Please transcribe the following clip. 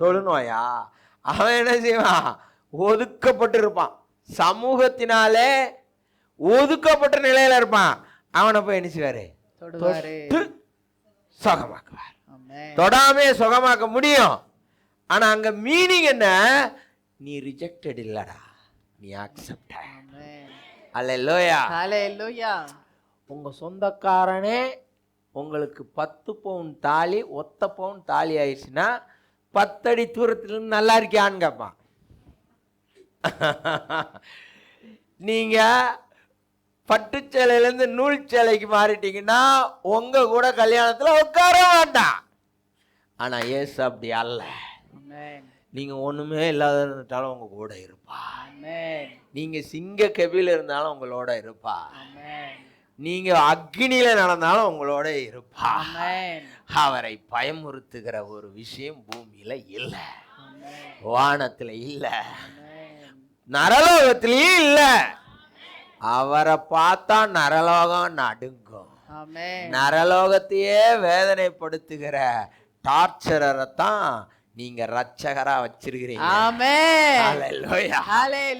தொழுநோயா? அவன் என்ன செய்வான்? ஒதுக்கப்பட்டு இருப்பான் சமூகத்தினாலே ஒதுக்கப்பட்ட நிலையில இருப்பான். அவனை போய் என்ன செய்வாரு? சுகமாக்குவார். தொடாமே சுகமாக்க முடியும். ஆனா அங்க மீனிங் என்ன? நீ ரிஜெக்டட் இல்லடா. நீ அக்செப்ட் ஆமென். அல்ல ஹalleluya உங்க சொந்தக்காரனே உங்களுக்கு பத்து பவுன் தாலி ஒத்த பவுன் தாலி ஆயிடுச்சுன்னா பத்தடி தூரத்துல இருந்து நல்லா இருக்கியான்னு கேட்பான் நீங்க பட்டுச்சேலையிலேருந்து நூல் சேலைக்கு மாறிட்டீங்கன்னா உங்க கூட கல்யாணத்துல உட்கார வேண்டாம். ஆனா ஏசு அப்படி அல்ல. ஆமென் நீங்க ஒண்ணுமே இல்லாத இருந்தாலும் உங்க கூட இருப்பா. ஆமென் நீங்க சிங்க கெபில இருந்தாலும் உங்களோட இருப்பா. நீங்க அக்னியில நடந்தாலும் உங்களோட இருப்பா. அவரை பயமுறுத்துகிற ஒரு விஷயம் பூமியில இல்ல. வானத்துல இல்ல. நரலோகத்திலயும் இல்ல. அவரை பார்த்தா நரலோகம் நடுங்கும். நரலோகத்தையே வேதனைப்படுத்துகிற டார்ச்சரரை தான் நீங்க ரட்சகரா வச்சிருக்கிறீங்க.